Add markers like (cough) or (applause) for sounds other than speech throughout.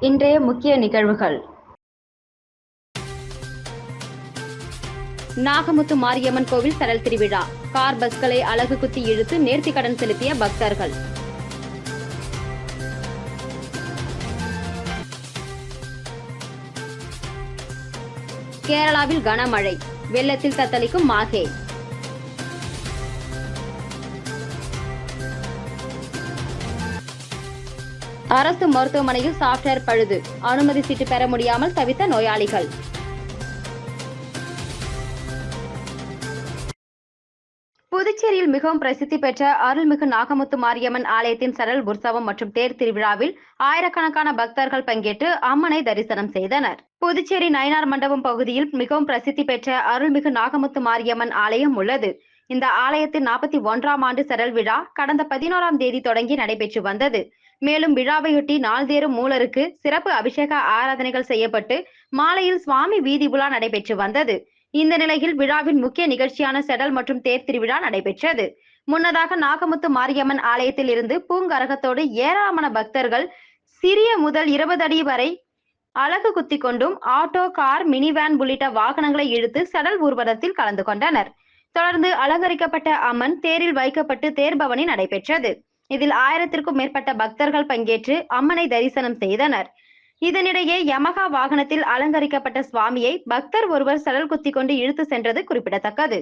இன்றைய முக்கிய நிகழ்வுகள். நாகமுத்து மாரியம்மன் கோவில் சரல் திருவிழா. கார் பஸ்களை அழகு குத்தி இழுத்து நேர்த்திக்கடன் செலுத்திய பக்தர்கள். கேரளாவில் கனமழை. வெள்ளத்தில் தத்தளிக்கும் மாஹே அரசு மருத்துவமனையில் சாப்ட்வேர் பழுது. அனுமதி சீட்டு பெற முடியாமல் தவித்த நோயாளிகள். புதுச்சேரியில் மிகவும் பிரசித்தி பெற்ற அருள்மிகு நாகமுத்து மாரியம்மன் ஆலயத்தின் சரல் உற்சவம் மற்றும் தேர் திருவிழாவில் ஆயிரக்கணக்கான பக்தர்கள் பங்கேற்று அம்மனை தரிசனம் செய்தனர். புதுச்சேரி நயினார் மண்டபம் பகுதியில் மிகவும் பிரசித்தி பெற்ற அருள்மிகு நாகமுத்து மாரியம்மன் ஆலயம் உள்ளது. இந்த ஆலயத்தின் நாற்பத்தி ஒன்றாம் ஆண்டு சரல் விழா கடந்த பதினோராம் தேதி தொடங்கி நடைபெற்று வந்தது. மேலும் விழாவையொட்டி நாள்தேறும் மூலருக்கு சிறப்பு அபிஷேக ஆராதனைகள் செய்யப்பட்டு மாலையில் சுவாமி வீதி உலா நடைபெற்று வந்தது. இந்த நிலையில் விழாவின் முக்கிய நிகழ்ச்சியான செடல் மற்றும் தேர் திருவிழா நடைபெற்றது. முன்னதாக நாகமுத்து மாரியம்மன் ஆலயத்தில் இருந்து பூங்கரகத்தோடு ஏராளமான பக்தர்கள் சிறிய முதல் இருபது அடி வரை அழகு குத்தி கொண்டும் ஆட்டோ கார் மினி வேன் உள்ளிட்ட வாகனங்களை இழுத்து செடல் ஊர்வலத்தில் கலந்து கொண்டனர். தொடர்ந்து அலங்கரிக்கப்பட்ட அம்மன் தேரில் வைக்கப்பட்டு தேர்பவனி நடைபெற்றது. இதில் ஆயிரத்திற்கும் மேற்பட்ட பக்தர்கள் பங்கேற்று அம்மனை தரிசனம் செய்தனர். இதனிடையே யமகா வாகனத்தில் அலங்கரிக்கப்பட்ட சுவாமியை பக்தர் ஒருவர் சடல் குத்தி கொண்டு இழுத்து சென்றது குறிப்பிடத்தக்கது.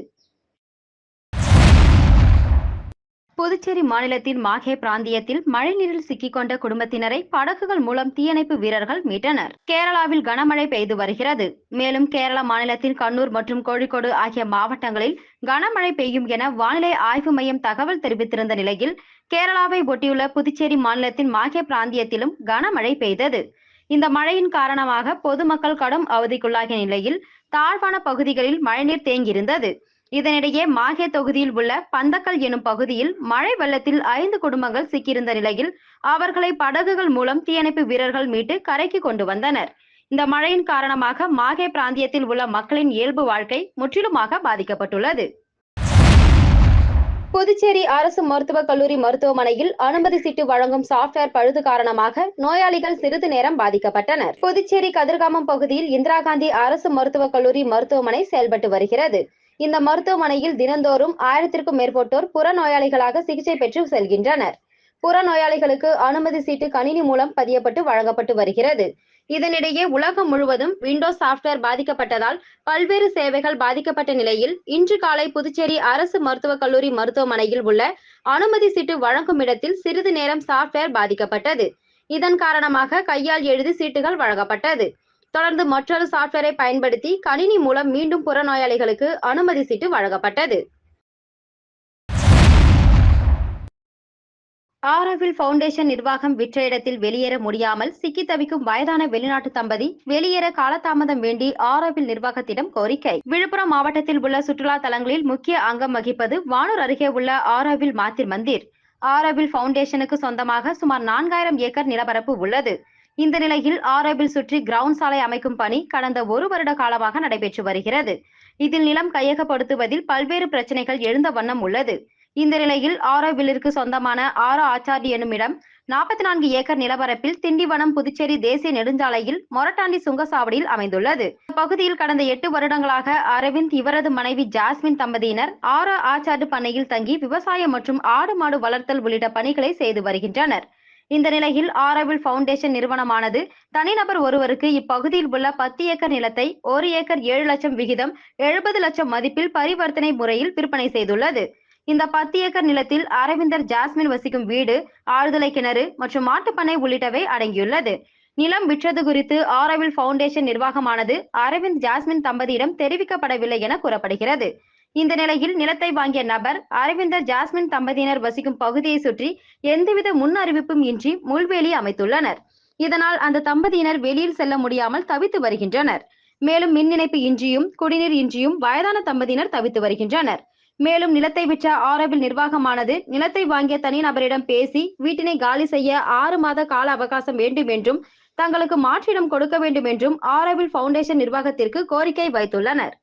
புதுச்சேரி மாநிலத்தின் மாஹே பிராந்தியத்தில் மழைநீரில் சிக்கிக்கொண்ட குடும்பத்தினரை படகுகள் மூலம் தீயணைப்பு வீரர்கள் மீட்டனர். கேரளாவில் கனமழை பெய்து வருகிறது. மேலும் கேரள மாநிலத்தின் கண்ணூர் மற்றும் கோழிக்கோடு ஆகிய மாவட்டங்களில் கனமழை பெய்யும் என வானிலை ஆய்வு மையம் தகவல் தெரிவித்திருந்த நிலையில் கேரளாவை ஒட்டியுள்ள புதுச்சேரி மாநிலத்தின் மாஹே பிராந்தியத்திலும் கனமழை பெய்தது. இந்த மழையின் காரணமாக பொதுமக்கள் கடும் அவதிக்குள்ளாகிய நிலையில் தாழ்வான பகுதிகளில் மழைநீர் தேங்கியிருந்தது. இதனிடையே மாஹே தொகுதியில் உள்ள பந்தக்கல் எனும் பகுதியில் மழை வெள்ளத்தில் ஐந்து குடும்பங்கள் சிக்கியிருந்த நிலையில் அவர்களை படகுகள் மூலம் தீயணைப்பு வீரர்கள் மீட்டு கரைக்கு கொண்டு வந்தனர். இந்த மழையின் காரணமாக மாஹே பிராந்தியத்தில் உள்ள மக்களின் இயல்பு வாழ்க்கை முற்றிலுமாக பாதிக்கப்பட்டுள்ளது. புதுச்சேரி அரசு மருத்துவக் கல்லூரி மருத்துவமனையில் அனுமதி சீட்டு வழங்கும் சாப்ட்வேர் பழுது காரணமாக நோயாளிகள் சிறிது நேரம் பாதிக்கப்பட்டனர். புதுச்சேரி கதிர்காமம் பகுதியில் இந்திரா காந்தி அரசு மருத்துவக் கல்லூரி மருத்துவமனை செயல்பட்டு வருகிறது. இந்த மருத்துவமனையில் தினந்தோறும் ஆயிரத்திற்கும் மேற்பட்டோர் புறநோயாளிகளாக சிகிச்சை பெற்று செல்கின்றனர். புறநோயாளிகளுக்கு அனுமதி சீட்டு கணினி மூலம் பதியப்பட்டு வழங்கப்பட்டு வருகிறது. இதனிடையே உலகம் முழுவதும் விண்டோஸ் சாப்ட்வேர் பாதிக்கப்பட்டதால் பல்வேறு சேவைகள் பாதிக்கப்பட்ட நிலையில் இன்று காலை புதுச்சேரி அரசு மருத்துவக் கல்லூரி மருத்துவமனையில் உள்ள அனுமதி சீட்டு வழங்கும் இடத்தில் சிறிது நேரம் சாப்ட்வேர் பாதிக்கப்பட்டது. இதன் காரணமாக கையால் எழுதி சீட்டுகள் வழங்கப்பட்டது. தொடர்ந்து மற்றொரு சாப்ட்வேரை பயன்படுத்தி கணினி மூலம் மீண்டும் புறநோயாளிகளுக்கு அனுமதி சீட்டு வழங்கப்பட்டது. ஆரோவில் ஃபவுண்டேஷன் நிர்வாகம் விற்ற இடத்தில் வெளியேற முடியாமல் சிக்கி தவிக்கும் வயதான வெளிநாட்டு தம்பதி வெளியேற காலதாமதம் வேண்டி ஆரோவில் நிர்வாகத்திடம் கோரிக்கை. விழுப்புரம் மாவட்டத்தில் உள்ள சுற்றுலா தலங்களில் முக்கிய அங்கம் வகிப்பது வானூர் அருகே உள்ள ஆரோவில் மாத்திர் மந்திர். ஆரோவில் ஃபவுண்டேஷனுக்கு சொந்தமாக சுமார் நான்காயிரம் ஏக்கர் நிலப்பரப்பு உள்ளது. இந்த நிலையில் ஆரோவில் சுற்றி கிரவுண்ட் சாலை அமைக்கும் பணி கடந்த ஒரு வருட காலமாக நடைபெற்று வருகிறது. இதில் நிலம் கையகப்படுத்துவதில் பல்வேறு பிரச்சனைகள் எழுந்த வண்ணம் உள்ளது. இந்த நிலையில் ஆரோவிலிற்கு சொந்தமான ஆரோ ஆச்சாரி என்னுமிடம் நாற்பத்தி நான்கு ஏக்கர் நிலப்பரப்பில் திண்டிவனம் புதுச்சேரி தேசிய நெடுஞ்சாலையில் மொரட்டாண்டி சுங்கசாவடியில் அமைந்துள்ளது. பகுதியில் கடந்த எட்டு வருடங்களாக அரவிந்த் இவரது மனைவி ஜாஸ்மின் தம்பதியினர் ஆரோ ஆச்சாடு பண்ணையில் தங்கி விவசாயம் மற்றும் ஆடு மாடு வளர்த்தல் உள்ளிட்ட பணிகளை செய்து வருகின்றனர். இந்த நிலையில் ஆரோவில் ஃபவுண்டேஷன் நிறுவனமானது தனிநபர் ஒருவருக்கு இப்பகுதியில் உள்ள பத்து ஏக்கர் நிலத்தை ஒரு ஏக்கர் ஏழு லட்சம் விகிதம் எழுபது லட்சம் மதிப்பில் பரிவர்த்தனை முறையில் விற்பனை செய்துள்ளது. இந்த பத்து ஏக்கர் நிலத்தில் அரவிந்தர் ஜாஸ்மின் வசிக்கும் வீடு ஆழ்துளை கிணறு மற்றும் மாட்டுப்பண்ணை உள்ளிட்டவை அடங்கியுள்ளது. நிலம் விற்றது குறித்து ஆரவில் ஃபவுண்டேஷன் நிர்வாகமானது அரவிந்த் ஜாஸ்மின் தம்பதியிடம் தெரிவிக்கப்படவில்லை என கூறப்படுகிறது. இந்த நிலையில் நிலத்தை வாங்கிய நபர் அரவிந்தர் ஜாஸ்மின் தம்பதியினர் வசிக்கும் பகுதியை சுற்றி எந்தவித முன் அறிவிப்பும் இன்றி முள்வேலி அமைத்துள்ளனர். இதனால் அந்த தம்பதியினர் வெளியில் செல்ல முடியாமல் தவித்து வருகின்றனர். மேலும் மின் இணைப்பு இன்றியும் குடிநீர் இன்றியும் வயதான தம்பதியினர் தவித்து வருகின்றனர். மேலும் நிலத்தை விற்ற ஆரோவில் நிர்வாகமானது. நிலத்தை வாங்கிய தனிநபரிடம் பேசி வீட்டினை காலி செய்ய ஆறு மாத கால அவகாசம் வேண்டும் என்றும் தங்களுக்கு மாற்றிடம் கொடுக்க வேண்டும் என்றும் ஆரோவில் ஃபவுண்டேஷன் நிர்வாகத்திற்கு கோரிக்கை வைத்துள்ளனர்.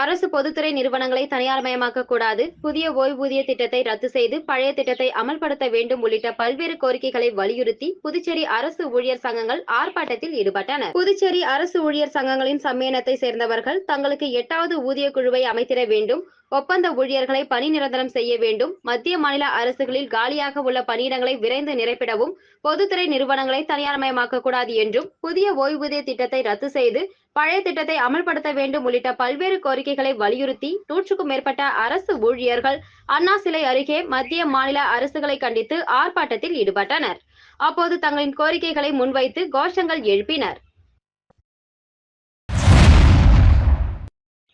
அரசு பொதுத்துறை நிறுவனங்களை தனியார்மயமாக்க கூடாது. புதிய ஓய்வூதிய திட்டத்தை ரத்து செய்து பழைய திட்டத்தை அமல்படுத்த வேண்டும் உள்ளிட்ட பல்வேறு கோரிக்கைகளை வலியுறுத்தி புதுச்சேரி அரசு ஊழியர் சங்கங்கள் ஆர்ப்பாட்டத்தில் ஈடுபட்டன. புதுச்சேரி அரசு ஊழியர் சங்கங்களின் சம்மேளனத்தை சேர்ந்தவர்கள் தங்களுக்கு எட்டாவது ஊதிய குழுவை அமைத்திட வேண்டும். ஒப்பந்த ஊழியர்களை பணி நிரந்தரம் செய்ய வேண்டும். மத்திய மாநில அரசுகளில் காலியாக உள்ள பணியிடங்களை விரைந்து நிரப்பிடவும் பொதுத்துறை நிறுவனங்களை தனியார்மயமாக்க கூடாது என்றும் புதிய ஓய்வூதிய திட்டத்தை ரத்து செய்து பழைய திட்டத்தை அமல்படுத்த வேண்டும் உள்ளிட்ட பல்வேறு கோரிக்கைகளை வலியுறுத்தி நூற்றுக்கும் மேற்பட்ட அரசு ஊழியர்கள் அண்ணா சிலை அருகே மத்திய மாநில அரசுகளை கண்டித்து ஆர்ப்பாட்டத்தில் ஈடுபட்டனர். அப்போது தங்களின் கோரிக்கைகளை முன்வைத்து கோஷங்கள் எழுப்பினர்.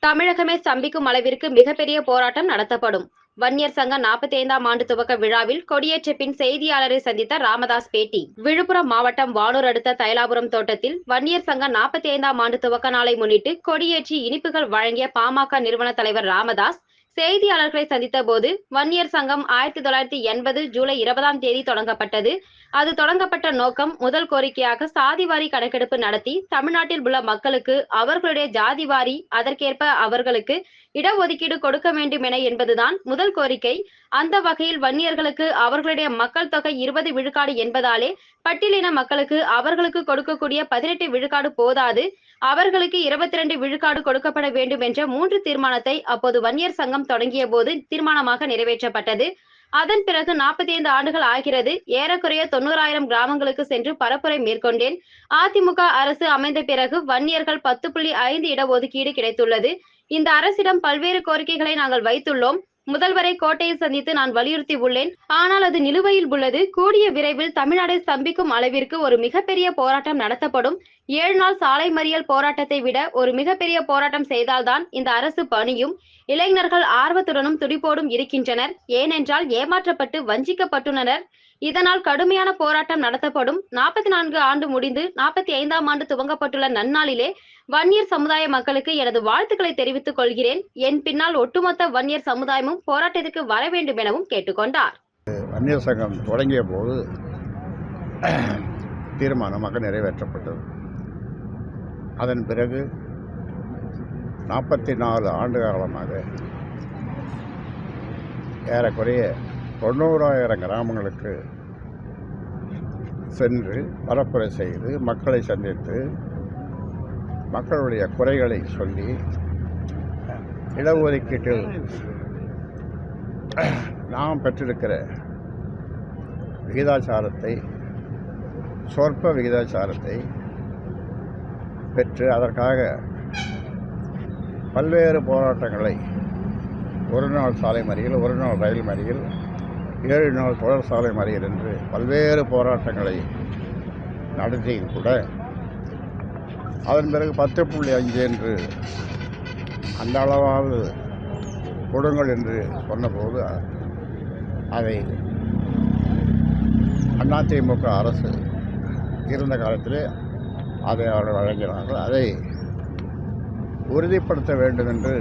தமிழகமே சம்பிக்கும் அளவிற்கு மிகப்பெரிய போராட்டம் நடத்தப்படும். வன்னியர் சங்க நாற்பத்தி ஐந்தாம் ஆண்டு துவக்க விழாவில் கொடியேற்ற பின் செய்தியாளரை சந்தித்த ராமதாஸ் பேட்டி. விழுப்புரம் மாவட்டம் வானூர் அடுத்த தைலாபுரம் தோட்டத்தில் வன்னியர் சங்க நாற்பத்தி ஐந்தாம் ஆண்டு துவக்க நாளை முன்னிட்டு கொடியேற்றி இனிப்புகள் வழங்கிய பாமக நிறுவன தலைவர் ராமதாஸ் செய்தியாளர்களை சந்தித்த போது வன்னியர் சங்கம் ஆயிரத்தி தொள்ளாயிரத்தி எண்பது ஜூலை இருபதாம் தேதி தொடங்கப்பட்டது. அது தொடங்கப்பட்ட நோக்கம் முதல் கோரிக்கையாக சாதிவாரி கணக்கெடுப்பு நடத்தி தமிழ்நாட்டில் உள்ள மக்களுக்கு அவர்களுடைய ஜாதிவாரி அதற்கேற்ப அவர்களுக்கு இடஒதுக்கீடு கொடுக்க வேண்டும் என என்பதுதான் முதல் கோரிக்கை. அந்த வகையில் வன்னியர்களுக்கு அவர்களுடைய மக்கள் தொகை இருபது விழுக்காடு என்பதாலே பட்டியலின மக்களுக்கு அவர்களுக்கு கொடுக்கக்கூடிய பதினெட்டு விழுக்காடு போதாது. அவர்களுக்கு இருபத்தி இரண்டு விழுக்காடு கொடுக்கப்பட வேண்டும் என்ற மூன்று தீர்மானத்தை அப்போது வன்னியர் சங்கம் தொடங்கிய போது தீர்மானமாக நிறைவேற்றப்பட்டது. அதன் பிறகு நாற்பத்தி ஐந்து ஆண்டுகள் ஆகிறது. ஏறக்குறைய தொண்ணூறாயிரம் கிராமங்களுக்கு சென்று பரப்புரை மேற்கொண்டேன். அதிமுக அரசு அமைந்த பிறகு வன்னியர்கள் பத்து புள்ளி ஐந்து இடஒதுக்கீடு கிடைத்துள்ளது. இந்த அரசிடம் பல்வேறு கோரிக்கைகளை நாங்கள் வைத்துள்ளோம். முதல்வரை கோட்டையில் சந்தித்து நான் வலியுறுத்தி உள்ளேன். ஆனால் அது நிலுவையில் உள்ளது. கூடிய விரைவில் தமிழ்நாடு ஸ்தம்பிக்கும் அளவிற்கு ஒரு மிகப்பெரிய போராட்டம் நடத்தப்படும். ஏழு நாள் சாலை மறியல் போராட்டத்தை விட ஒரு மிகப்பெரிய போராட்டம் செய்தால்தான் இந்த அரசு பணியும் இளைஞர்கள் ஆர்வத்துடனும் துடிப்போடும் இருக்கின்றனர். ஏனென்றால் ஏமாற்றப்பட்டு வஞ்சிக்கப்பட்டுள்ளனர். இதனால் கடுமையான போராட்டம் நடத்தப்படும். நாற்பத்தி நான்கு ஆண்டு முடிந்து நாற்பத்தி ஐந்தாம் ஆண்டு துவங்கப்பட்டுள்ள நன்னாளிலே வன்னியர் சமுதாய மக்களுக்கு எனது வாழ்த்துக்களை தெரிவித்துக் கொள்கிறேன். என் பின்னால் ஒட்டுமொத்த வன்னியர் சமுதாயமும் போராட்டத்திற்கு வர வேண்டும் எனவும் கேட்டுக்கொண்டார். வன்னியர் சங்கம் தொடங்கிய போது (clears throat) தீர்மானமாக நிறைவேற்றப்பட்டது. அதன் பிறகு நாற்பத்தி நாலு ஆண்டு காலமாக ஏறக்குறைய தொண்ணூறாயிரம் கிராமங்களுக்கு சென்று பரப்புரை செய்து மக்களை சந்தித்து மக்களுடைய குறைகளை சொல்லி இடஒதுக்கீட்டில் நாம் பெற்றிருக்கிற விகிதாச்சாரத்தை சொற்ப விகிதாச்சாரத்தை பெற்று அதற்காக பல்வேறு போராட்டங்களை ஒரு நாள் சாலை மறியல் ஒரு நாள் ரயில் மறியல் ஏழு நாள் தொடர் சாலை மறியல் என்று பல்வேறு போராட்டங்களை நடத்தியும் கூட. அதன் பிறகு பத்து புள்ளி அஞ்சு என்று அந்த அளவாவது கொடுங்கள் என்று சொன்னபோது அதை அதிமுக அரசு இருந்த காலத்திலே அதை அவர்கள் வழங்கினார்கள். அதை உறுதிப்படுத்த வேண்டும் என்று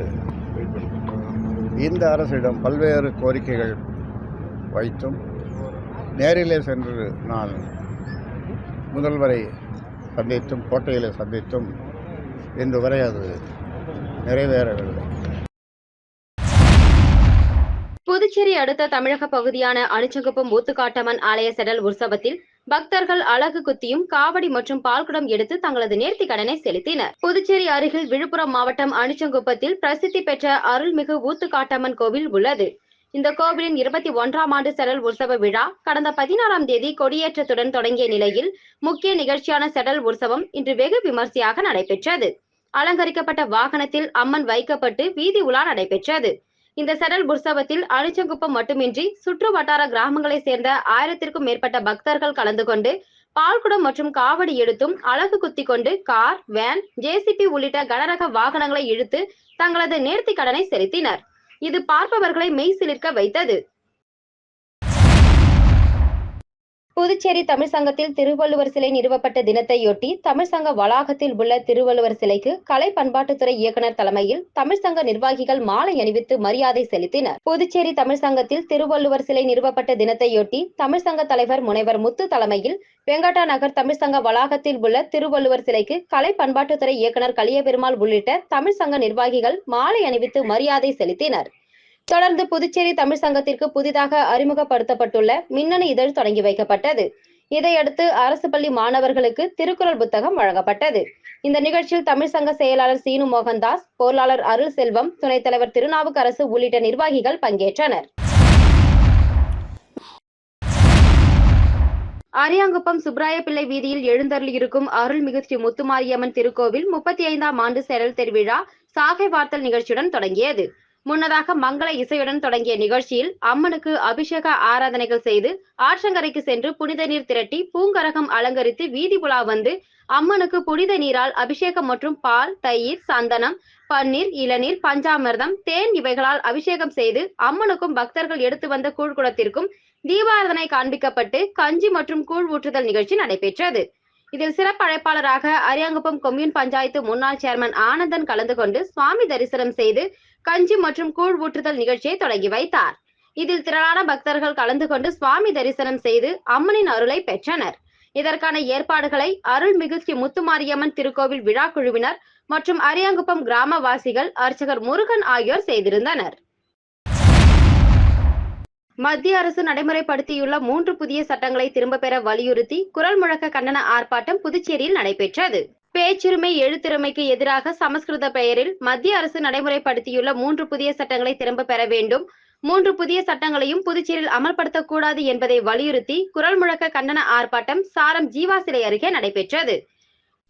இந்த அரசிடம் பல்வேறு கோரிக்கைகள் வைத்தும் நேரிலே சென்று நான் முதல்வரை சந்தித்தும் கோட்டையிலே சந்தித்தும் இன்று வரை அது நிறைவேறவில்லை. புதுச்சேரி அடுத்த தமிழக பகுதியான அனுச்சங்குப்பம் ஊத்துக்காட்டம்மன் ஆலய செடல் உற்சவத்தில் பக்தர்கள் அழகு குத்தியும் காவடி மற்றும் பால்குடம் எடுத்து தங்களது நேர்த்தி கடனை செலுத்தினர். புதுச்சேரி அருகில் விழுப்புரம் மாவட்டம் அனுச்சங்குப்பத்தில் பிரசித்தி பெற்ற அருள்மிகு ஊத்துக்காட்டம்மன் கோவில் உள்ளது. இந்த கோவிலின் இருபத்தி ஒன்றாம் ஆண்டு செடல் உற்சவ விழா கடந்த பதினாறாம் தேதி கொடியேற்றத்துடன் தொடங்கிய நிலையில் முக்கிய நிகழ்ச்சியான செடல் உற்சவம் இன்று வெகு விமர்சையாக நடைபெற்றது. அலங்கரிக்கப்பட்ட வாகனத்தில் அம்மன் வைக்கப்பட்டு வீதி உலா நடைபெற்றது. இந்த செடல் உற்சவத்தில் அழிச்சங்குப்பம் மட்டுமின்றி சுற்று வட்டார கிராமங்களைச் சேர்ந்த ஆயிரத்திற்கும் மேற்பட்ட பக்தர்கள் கலந்து கொண்டு பால்குடம் மற்றும் காவடி எடுத்தும் அழகு குத்தி கொண்டு கார் வேன் ஜேசிபி உள்ளிட்ட கனரக வாகனங்களை இழுத்து தங்களது நேர்த்தி கடனை செலுத்தினர். இது பார்ப்பவர்களை மெய் சிலிர்க்க வைத்தது. புதுச்சேரி தமிழ் சங்கத்தில் திருவள்ளுவர் சிலை நிறுவப்பட்ட தினத்தையொட்டி தமிழ் சங்க வளாகத்தில் உள்ள திருவள்ளுவர் சிலைக்கு கலை பண்பாட்டுத்துறை இயக்குனர் தலைமையில் தமிழ் சங்க நிர்வாகிகள் மாலை அணிவித்து மரியாதை செலுத்தினர். புதுச்சேரி தமிழ் சங்கத்தில் திருவள்ளுவர் சிலை நிறுவப்பட்ட தினத்தையொட்டி தமிழ் சங்க தலைவர் முனைவர் முத்து தலைமையில் வெங்கடா நகர் தமிழ் சங்க வளாகத்தில் உள்ள திருவள்ளுவர் சிலைக்கு கலை பண்பாட்டுத்துறை இயக்குனர் கலியபெருமாள் உள்ளிட்ட தமிழ் சங்க நிர்வாகிகள் மாலை அணிவித்து மரியாதை செலுத்தினர். தொடர்ந்து புதுச்சேரி தமிழ் சங்கத்திற்கு புதிதாக அறிமுகப்படுத்தப்பட்டுள்ள மின்னணு இதழ் தொடங்கி வைக்கப்பட்டது. இதையடுத்து அரசு பள்ளி மாணவர்களுக்கு திருக்குறள் புத்தகம் வழங்கப்பட்டது. இந்த நிகழ்ச்சியில் தமிழ் சங்க செயலாளர் சீனு மோகன்தாஸ் பொருளாளர் அருள் செல்வம் துணைத் தலைவர் திருநாவுக்கரசு உள்ளிட்ட நிர்வாகிகள் பங்கேற்றனர். அரியாங்குப்பம் சுப்ராயப்பிள்ளை வீதியில் எழுந்தருளியிருக்கும் அருள்மிகு ஸ்ரீ முத்துமாரியம்மன் திருக்கோவில் முப்பத்தி ஐந்தாம் ஆண்டு செயல் திருவிழா சாகை வார்த்தல் நிகழ்ச்சியுடன் தொடங்கியது. முன்னதாக மங்கள இசையுடன் தொடங்கிய நிகழ்ச்சியில் அம்மனுக்கு அபிஷேக ஆராதனைகள் செய்து ஆற்றங்கரைக்கு சென்று புனித நீர் திரட்டி பூங்கரகம் அலங்கரித்து வீதி உலா வந்து அம்மனுக்கு புனித நீரால் அபிஷேகம் மற்றும் பால் தயிர் சந்தனம் பன்னீர் இளநீர் பஞ்சாமிர்தம் தேன் இவைகளால் அபிஷேகம் செய்து அம்மனுக்கும் பக்தர்கள் எடுத்து வந்த கூழ்குடத்திற்கும் தீபாராதனை காண்பிக்கப்பட்டு கஞ்சி மற்றும் கூழ் ஊற்றுதல் நிகழ்ச்சி நடைபெற்றது. இதில் சிறப்பு அழைப்பாளராக அரியாங்குப்பம் கொம்யூன் பஞ்சாயத்து முன்னாள் சேர்மன் ஆனந்தன் கலந்து கொண்டு சுவாமி தரிசனம் செய்து கஞ்சி மற்றும் கூழ் ஊற்றுதல் நிகழ்ச்சியை தொடங்கி வைத்தார். இதில் திரளான பக்தர்கள் கலந்து கொண்டு சுவாமி தரிசனம் செய்து அம்மனின் அருளை பெற்றனர். இதற்கான ஏற்பாடுகளை அருள்மிகு ஸ்ரீ முத்துமாரியம்மன் திருக்கோவில் விழா குழுவினர் மற்றும் அரியாங்குப்பம் கிராமவாசிகள் அர்ச்சகர் முருகன் ஆகியோர் செய்திருந்தனர். மத்திய அரசு நடைமுறைப்படுத்தியுள்ள மூன்று புதிய சட்டங்களை திரும்ப பெற வலியுறுத்தி குரல் முழக்க கண்டன ஆர்ப்பாட்டம் புதுச்சேரியில் நடைபெற்றது. பேச்சுரிமை எழுத்துரிமைக்கு எதிராக சமஸ்கிருத பெயரில் மத்திய அரசு நடைமுறைப்படுத்தியுள்ள மூன்று புதிய சட்டங்களை திரும்ப பெற வேண்டும். மூன்று புதிய சட்டங்களையும் புதுச்சேரியில் அமல்படுத்தக்கூடாது என்பதை வலியுறுத்தி குரல் முழக்க கண்டன ஆர்ப்பாட்டம் சாரம் ஜீவா சிலை அருகே நடைபெற்றது.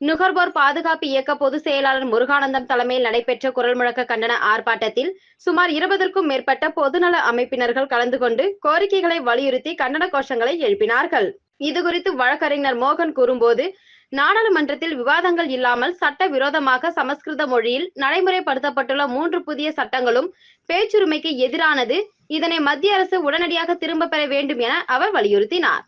நுகர்வோர் பாதுகாப்பு இயக்க பொதுச் செயலாளர் முருகானந்தம் தலைமையில் நடைபெற்ற குரல் முழக்க கண்டன ஆர்ப்பாட்டத்தில் சுமார் இருபதற்கும் மேற்பட்ட பொதுநல அமைப்பினர்கள் கலந்து கொண்டு கோரிக்கைகளை வலியுறுத்தி கண்டன கோஷங்களை எழுப்பினார்கள். இதுகுறித்து வழக்கறிஞர் மோகன் கூறும்போது நாடாளுமன்றத்தில் விவாதங்கள் இல்லாமல் சட்ட விரோதமாக சமஸ்கிருத மொழியில் நடைமுறைப்படுத்தப்பட்டுள்ள மூன்று புதிய சட்டங்களும் பேச்சுரிமைக்கு எதிரானது. இதனை மத்திய அரசு உடனடியாக திரும்ப பெற வேண்டும் என அவர் வலியுறுத்தினார்.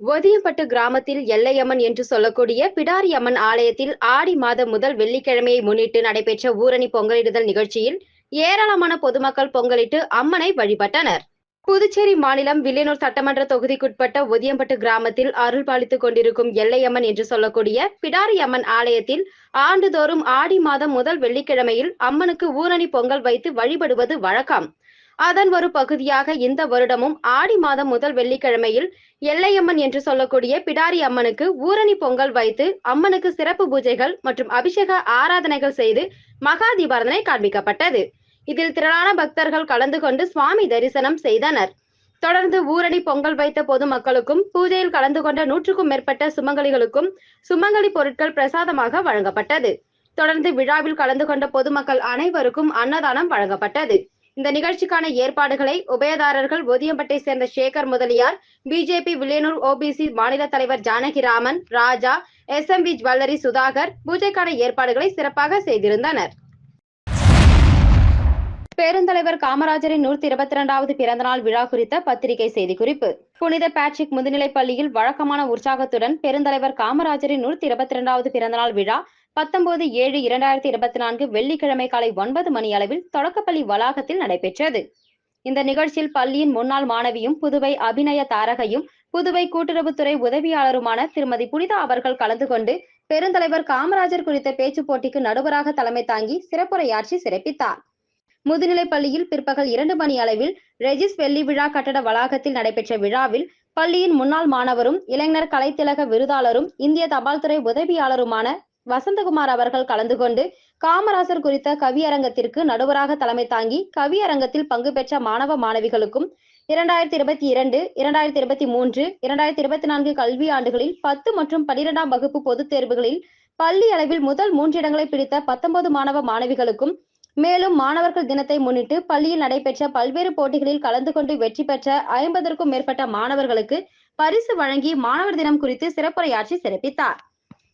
ஒதியம்பட்டு கிராமத்தில் எல்லையம்மன் என்று சொல்லக்கூடிய பிடாரி அம்மன் ஆலயத்தில் ஆடி மாதம் முதல் வெள்ளிக்கிழமையை முன்னிட்டு நடைபெற்ற ஊரணி பொங்கலிடுதல் நிகழ்ச்சியில் ஏராளமான பொதுமக்கள் பொங்கலிட்டு அம்மனை வழிபட்டனர். புதுச்சேரி மாநிலம் வில்லியனூர் சட்டமன்ற தொகுதிக்குட்பட்ட ஒதியம்பட்டு கிராமத்தில் அருள் பாலித்துக் கொண்டிருக்கும் எல்லையம்மன் என்று சொல்லக்கூடிய பிடாரி அம்மன் ஆலயத்தில் ஆண்டுதோறும் ஆடி மாதம் முதல் வெள்ளிக்கிழமையில் அம்மனுக்கு ஊரணி பொங்கல் வைத்து வழிபடுவது வழக்கம். அதன் ஒரு பகுதியாக இந்த வருடமும் ஆடி மாதம் முதல் வெள்ளிக்கிழமையில் எல்லையம்மன் என்று சொல்லக்கூடிய பிடாரி அம்மனுக்கு ஊரணி பொங்கல் வைத்து அம்மனுக்கு சிறப்பு பூஜைகள் மற்றும் அபிஷேக ஆராதனைகள் செய்து மகா தீபாரதனை காண்பிக்கப்பட்டது. இதில் திரளான பக்தர்கள் கலந்து கொண்டு சுவாமி தரிசனம் செய்தனர். தொடர்ந்து ஊரணி பொங்கல் வைத்த பொதுமக்களுக்கும் பூஜையில் கலந்து கொண்ட நூற்றுக்கும் மேற்பட்ட சுமங்கலிகளுக்கும் சுமங்கலி பொருட்கள் பிரசாதமாக வழங்கப்பட்டது. தொடர்ந்து விழாவில் கலந்து கொண்ட பொதுமக்கள் அனைவருக்கும் அன்னதானம் வழங்கப்பட்டது. இந்த நிகழ்ச்சிக்கான ஏற்பாடுகளை உபயதாரர்கள் ஒதியம்பட்டை சேர்ந்த சேகர் முதலியார் பிஜேபி வில்லியனூர் ஓபிசி மாநில தலைவர் Janakiraman Raja S M jewellery Sudhakar பூஜைக்கான ஏற்பாடுகளை சிறப்பாக செய்திருந்தனர். பெருந்தலைவர் காமராஜரின் நூற்றி இருபத்தி இரண்டாவது பிறந்தநாள் விழா குறித்த பத்திரிகை செய்திக்குறிப்பு. புனித பேட்ரிக் முதுநிலைப் பள்ளியில் வழக்கமான உற்சாகத்துடன் பெருந்தலைவர் காமராஜரின் நூற்றி இருபத்தி இரண்டாவது பிறந்தநாள் விழா பத்தொன்பது ஏழு இரண்டாயிரத்தி இருபத்தி நான்கு வெள்ளிக்கிழமை காலை ஒன்பது மணி அளவில் தொடக்கப்பள்ளி வளாகத்தில் நடைபெற்றது. இந்த நிகழ்ச்சியில் பள்ளியின் முன்னாள் மாணவியும் புதுவை அபிநய தாரகையும் புதுவை கூட்டுறவுத்துறை உதவியாளருமான திருமதி புனிதா அவர்கள் கலந்து கொண்டு பெருந்தலைவர் காமராஜர் குறித்த பேச்சுப் போட்டிக்கு நடுவராக தலைமை தாங்கி சிறப்புரையாற்றி சிறப்பித்தார். முதுநிலை பள்ளியில் பிற்பகல் இரண்டு மணி அளவில் ரெஜிஸ் வெள்ளி விழா கட்டட வளாகத்தில் நடைபெற்ற விழாவில் பள்ளியின் முன்னாள் மாணவரும் இளைஞர் கலைத்திலக விருதாளரும் இந்திய தபால்துறை உதவியாளருமான வசந்தகுமார் அவர்கள் கலந்து கொண்டு காமராசர் குறித்த கவியரங்கத்திற்கு நடுவராக தலைமை தாங்கி கவியரங்கத்தில் பங்கு பெற்ற மாணவ மாணவிகளுக்கும் இரண்டாயிரத்தி இருபத்தி இரண்டு இரண்டாயிரத்தி இருபத்தி மூன்று இரண்டாயிரத்தி இருபத்தி நான்கு கல்வி ஆண்டுகளில் பத்து மற்றும் பனிரெண்டாம் வகுப்பு பொதுத் தேர்வுகளில் பள்ளி அளவில் முதல் மூன்று இடங்களை பிடித்த பத்தொன்பது மாணவ மாணவிகளுக்கும் மேலும் மாணவர்கள் தினத்தை முன்னிட்டு பள்ளியில் நடைபெற்ற பல்வேறு போட்டிகளில் கலந்து கொண்டு வெற்றி பெற்ற ஐம்பதற்கும் மேற்பட்ட மாணவர்களுக்கு பரிசு வழங்கி மாணவர் தினம் குறித்து சிறப்புரையாற்றி சிறப்பித்தார்.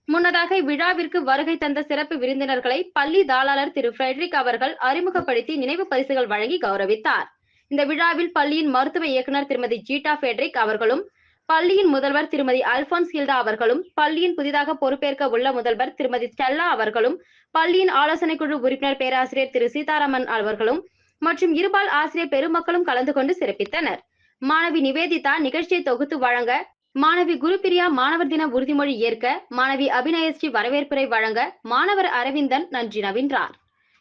முன்னதாக இவ்விழாவிற்கு வருகை தந்த சிறப்பு விருந்தினர்களை பள்ளி தாளாளர் திரு ஃபிரெட்ரிக் அவர்கள் அறிமுகப்படுத்தி நினைவு பரிசுகள் வழங்கி கௌரவித்தார். இந்த விழாவில் பள்ளியின் மருத்துவ இயக்குனர் திருமதி ஜீட்டா ஃபெட்ரிக் அவர்களும் பள்ளியின் முதல்வர் திருமதி அல்போன்ஸ் ஹில்டா அவர்களும் பள்ளியின் புதிதாக பொறுப்பேற்க உள்ள முதல்வர் திருமதி ஸ்டெல்லா அவர்களும் பள்ளியின் ஆலோசனை குழு உறுப்பினர் பேராசிரியர் திரு சீதாராமன் அவர்களும் மற்றும் இருபால் ஆசிரியர் பெருமக்களும் கலந்து கொண்டு சிறப்பித்தனர். மாணவி நிவேதிதா நிகழ்ச்சியை தொகுத்து வழங்க மாணவி குருபிரியா மாணவர் தின உறுதிமொழி ஏற்க மாணவி அபிநயஸ்ரீ வரவேற்புரை வழங்க மாணவர் அரவிந்தன் நன்றி நவின்றார்.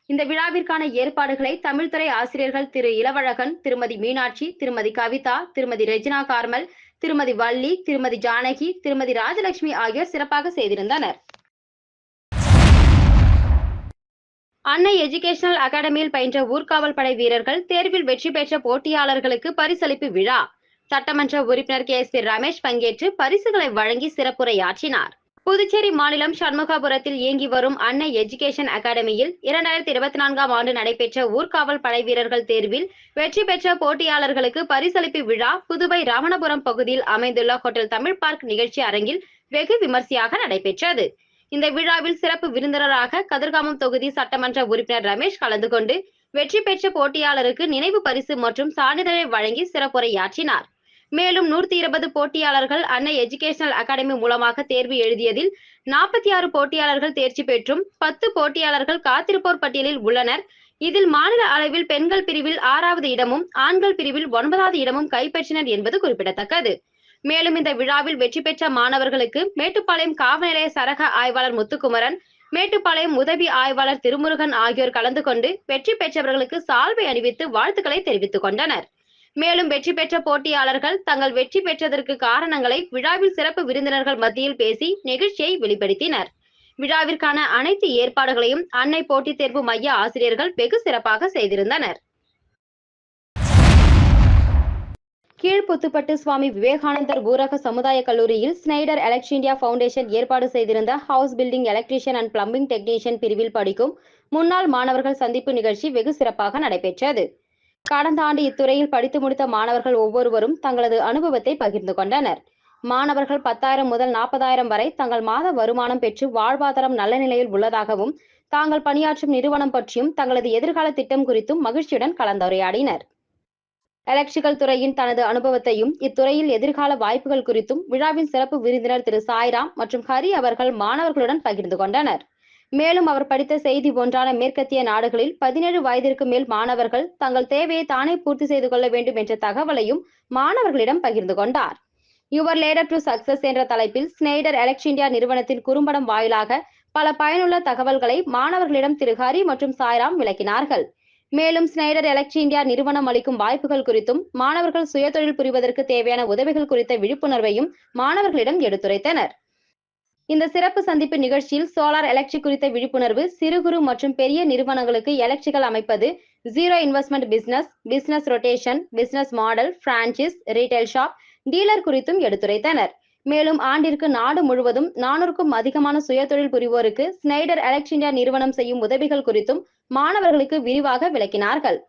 இந்த விழாவிற்கான ஏற்பாடுகளை தமிழ்துறை ஆசிரியர்கள் திரு இளவழகன் திருமதி மீனாட்சி திருமதி கவிதா திருமதி ரெஜினா கார்மல் திருமதி வள்ளி திருமதி ஜானகி திருமதி ராஜலட்சுமி ஆகியோர் சிறப்பாக செய்திருந்தனர். அன்னை எஜுகேஷனல் அகாடமியில் பயின்ற ஊர்காவல் படை வீரர்கள் தேர்வில் வெற்றி பெற்ற போட்டியாளர்களுக்கு பரிசளிப்பு விழா. சட்டமன்ற உறுப்பினர் கே எஸ் பி ரமேஷ் பங்கேற்று பரிசுகளை வழங்கி சிறப்புரையாற்றினார். புதுச்சேரி மாநிலம் சண்முகாபுரத்தில் இயங்கி வரும் அன்னை எஜுகேஷன் அகாடமியில் இரண்டாயிரத்தி இருபத்தி நான்காம் ஆண்டு நடைபெற்ற ஊர்காவல் படை வீரர்கள் தேர்வில் வெற்றி பெற்ற போட்டியாளர்களுக்கு பரிசளிப்பு விழா புதுவை ராமணபுரம் பகுதியில் அமைந்துள்ள ஹோட்டல் தமிழ் பார்க் நிகழ்ச்சி அரங்கில் வெகு விமர்சையாக நடைபெற்றது. இந்த விழாவில் சிறப்பு விருந்தினராக கதிர்காமம் தொகுதி சட்டமன்ற உறுப்பினர் ரமேஷ் கலந்து கொண்டு வெற்றி பெற்ற போட்டியாளருக்கு நினைவு பரிசு மற்றும் சான்றிதழை வழங்கி சிறப்புரையாற்றினார். மேலும் நூற்றி இருபது போட்டியாளர்கள் அன்னை எஜுகேஷனல் அகாடமி மூலமாக தேர்வு எழுதியதில் நாற்பத்தி ஆறு போட்டியாளர்கள் தேர்ச்சி பெற்றும் பத்து போட்டியாளர்கள் காத்திருப்போர் பட்டியலில் உள்ளனர். இதில் மாநில அளவில் பெண்கள் பிரிவில் ஆறாவது இடமும் ஆண்கள் பிரிவில் ஒன்பதாவது இடமும் கைப்பற்றினர் என்பது குறிப்பிடத்தக்கது. மேலும் இந்த விழாவில் வெற்றி பெற்ற மாணவர்களுக்கு மேட்டுப்பாளையம் காவல்நிலைய சரக ஆய்வாளர் முத்துக்குமரன் மேட்டுப்பாளையம் உதவி ஆய்வாளர் திருமுருகன் ஆகியோர் கலந்து கொண்டு வெற்றி பெற்றவர்களுக்கு சால்வை அணிவித்து வாழ்த்துக்களை தெரிவித்துக் கொண்டனர். மேலும் வெற்றி பெற்ற போட்டியாளர்கள் தங்கள் வெற்றி பெற்றதற்கு காரணங்களை விழாவில் சிறப்பு விருந்தினர்கள் மத்தியில் பேசி நிகழ்ச்சியை வெளிப்படுத்தினர். விழாவிற்கான அனைத்து ஏற்பாடுகளையும் அன்னை போட்டித் தேர்வு மைய ஆசிரியர்கள் வெகு சிறப்பாக செய்திருந்தனர். கீழ்புத்துப்பட்டு சுவாமி விவேகானந்தர் ஊரக சமுதாய கல்லூரியில் ஸ்னைடர் எலக்ட்ரி இந்தியா ஃபவுண்டேஷன் ஏற்பாடு செய்திருந்த house building electrician and plumbing technician பிரிவில் படிக்கும் முன்னாள் மாணவர்கள் சந்திப்பு நிகழ்ச்சி வெகு சிறப்பாக நடைபெற்றது. கடந்த ஆண்டு இத்துறையில் படித்து முடித்த மாணவர்கள் ஒவ்வொருவரும் தங்களது அனுபவத்தை பகிர்ந்து கொண்டனர். மாணவர்கள் பத்தாயிரம் முதல் நாற்பதாயிரம் வரை தங்கள் மாத வருமானம் பெற்று வாழ்வாதாரம் நல்ல நிலையில் உள்ளதாகவும் தாங்கள் பணியாற்றும் நிறுவனம் பற்றியும் தங்களது எதிர்கால திட்டம் குறித்தும் மகிழ்ச்சியுடன் கலந்துரையாடினர். எலக்ட்ரிக்கல் துறையின் தனது அனுபவத்தையும் இத்துறையில் எதிர்கால வாய்ப்புகள் குறித்தும் விழாவின் சிறப்பு விருந்தினர் திரு சாய்ராம் மற்றும் ஹரி அவர்கள் மாணவர்களுடன் பகிர்ந்து கொண்டனர். மேலும் அவர் படித்த செய்தி ஒன்றான மேற்கத்திய நாடுகளில் பதினேழு வயதிற்கு மேல் மாணவர்கள் தங்கள் தேவையை தானே பூர்த்தி செய்து கொள்ள வேண்டும் என்ற தகவலையும் மாணவர்களிடம் பகிர்ந்து கொண்டார். யுவர் லேடர் டு சக்சஸ் என்ற தலைப்பில் ஸ்னெய்டர் எலக்ட் இந்தியா நிறுவனத்தின் குறும்படம் வாயிலாக பல பயனுள்ள தகவல்களை மாணவர்களிடம் திரு ஹரி மற்றும் சாய்ராம் விளக்கினார்கள். மேலும் ஸ்னைடர் எலக்ட் இந்தியா நிறுவனம் அளிக்கும் வாய்ப்புகள் குறித்தும் மாணவர்கள் சுயதொழில் புரிவதற்கு தேவையான உதவிகள் குறித்த விழிப்புணர்வையும் மாணவர்களிடம் எடுத்துரைத்தனர். இந்த சிறப்பு சந்திப்பு நிகழ்ச்சியில் சோலார் எலக்ட்ரிக் குறித்த விழிப்புணர்வு சிறு குறு மற்றும் பெரிய நிறுவனங்களுக்கு எலக்ட்ரிக்கல் அமைப்பது zero investment business business rotation business model franchise retail shop dealer குறித்தும் எடுத்துரைத்தனர். மேலும் ஆண்டிற்கு நாடு முழுவதும் நானூறுக்கும் அதிகமான சுயதொழில் புரிவோருக்கு ஸ்னைடர் எலக்ட் இந்தியா நிறுவனம் செய்யும் உதவிகள் குறித்தும் மாணவர்களுக்கு விரிவாக விளக்கினார்கள்.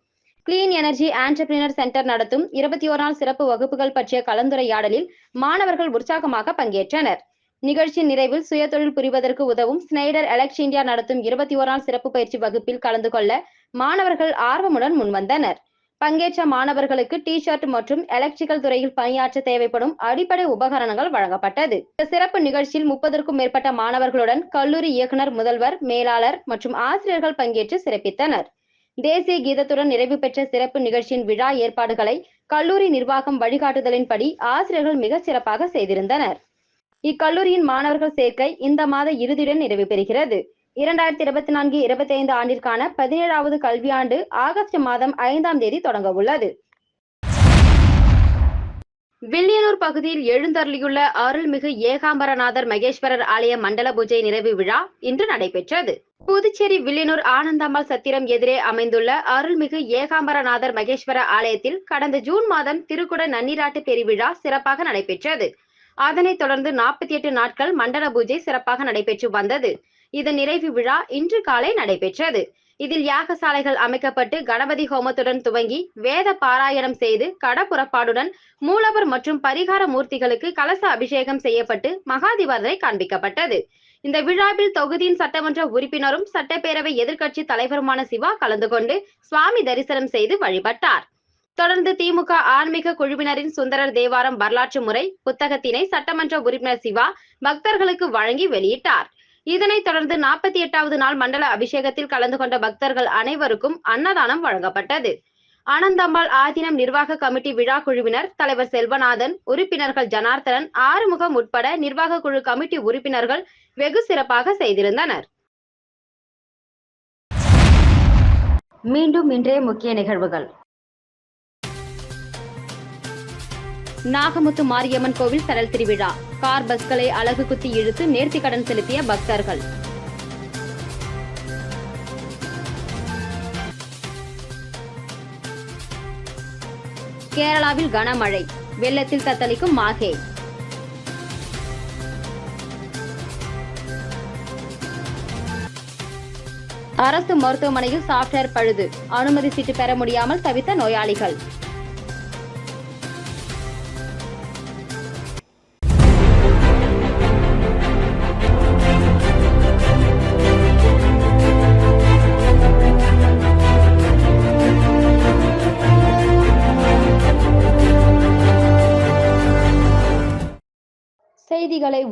கிளீன் எனர்ஜி ஆண்டர்பிரினர் சென்டர் நடத்தும் இருபத்தி ஓரால் சிறப்பு வகுப்புகள் பற்றிய கலந்துரையாடலில் மாணவர்கள் உற்சாகமாக பங்கேற்றனர். நிகழ்ச்சி நிறைவில் சுயதொழில் புரிவதற்கு உதவும் ஸ்னைடர் எலக்ஸ் இந்தியா நடத்தும் இருபத்தி ஓர் சிறப்பு பயிற்சி வகுப்பில் கலந்து கொள்ள மாணவர்கள் ஆர்வமுடன் முன்வந்தனர். பங்கேற்ற மாணவர்களுக்கு டி ஷர்ட் மற்றும் எலக்ட்ரிக்கல் துறையில் பணியாற்ற தேவைப்படும் அடிப்படை உபகரணங்கள் வழங்கப்பட்டது. இந்த சிறப்பு நிகழ்ச்சியில் முப்பதற்கும் மேற்பட்ட மாணவர்களுடன் கல்லூரி இயக்குனர் முதல்வர் மேலாளர் மற்றும் ஆசிரியர்கள் பங்கேற்று சிறப்பித்தனர். தேசிய கீதத்துடன் நிறைவு பெற்ற சிறப்பு நிகழ்ச்சியின் விழா ஏற்பாடுகளை கல்லூரி நிர்வாகம் வழிகாட்டுதலின்படி ஆசிரியர்கள் மிக சிறப்பாக செய்திருந்தனர். இக்கல்லூரியின் மாணவர்கள் சேர்க்கை இந்த மாத இறுதியுடன் நிறைவு பெறுகிறது. இரண்டாயிரத்தி இருபத்தி நான்கு இருபத்தி ஐந்து ஆண்டிற்கான பதினேழாவது கல்வியாண்டு ஆகஸ்ட் மாதம் ஐந்தாம் தேதி தொடங்க உள்ளது. வில்லியனூர் பகுதியில் எழுந்தருளியுள்ள அருள்மிகு ஏகாம்பரநாதர் மகேஸ்வரர் ஆலய மண்டல பூஜை நிறைவு விழா இன்று நடைபெற்றது. புதுச்சேரி வில்லியனூர் ஆனந்தாம்பாள் சத்திரம் எதிரே அமைந்துள்ள அருள்மிகு ஏகாம்பரநாதர் மகேஸ்வர ஆலயத்தில் கடந்த ஜூன் மாதம் திருக்குட நன்னீராட்டு பெருவிழா சிறப்பாக நடைபெற்றது. அதனைத் தொடர்ந்து நாற்பத்தி எட்டு நாட்கள் மண்டல பூஜை சிறப்பாக நடைபெற்று வந்தது. இதன் நிறைவு விழா இன்று காலை நடைபெற்றது. இதில் யாகசாலைகள் அமைக்கப்பட்டு கணபதி ஹோமத்துடன் துவங்கி வேத பாராயணம் செய்து கடப்புறப்பாடுடன் மூலவர் மற்றும் பரிகார மூர்த்திகளுக்கு கலச அபிஷேகம் செய்யப்பட்டு மகாதிபாரதை காண்பிக்கப்பட்டது. இந்த விழாவில் தொகுதியின் சட்டமன்ற உறுப்பினரும் சட்டப்பேரவை எதிர்க்கட்சி தலைவருமான சிவா கலந்து கொண்டு சுவாமி தரிசனம் செய்து வழிபட்டார். தொடர்ந்து திமுக ஆன்மீக குழுவினரின் சுந்தரர் தேவாரம் வரலாற்று முறை புத்தகத்தினை சட்டமன்ற உறுப்பினர் சிவா பக்தர்களுக்கு வழங்கி வெளியிட்டார். இதனைத் தொடர்ந்து நாற்பத்தி எட்டாவது நாள் மண்டல அபிஷேகத்தில் கலந்து கொண்ட பக்தர்கள் அனைவருக்கும் அன்னதானம் வழங்கப்பட்டது. அனந்தம்பாள் ஆதீனம் நிர்வாக கமிட்டி விழா குழுவினர் தலைவர் செல்வநாதன் உறுப்பினர்கள் ஜனார்த்தனன் ஆறுமுகம் உட்பட நிர்வாக குழு கமிட்டி உறுப்பினர்கள் வெகு சிறப்பாக செய்திருந்தனர். மீண்டும் இன்றைய முக்கிய நிகழ்வுகள். நாகமுத்து மாரியம்மன் கோவில் சரல் திருவிழா. கார் பஸ்களை அழகு குத்தி இழுத்து நேர்த்திக்கடன் செலுத்திய பக்தர்கள். கேரளாவில் கனமழை வெள்ளத்தில் தத்தளிக்கும் மாகே அரசு மருத்துவமனையில் சாப்ட்வேர் பழுது அனுமதி சீட்டு பெற முடியாமல் தவித்த நோயாளிகள்.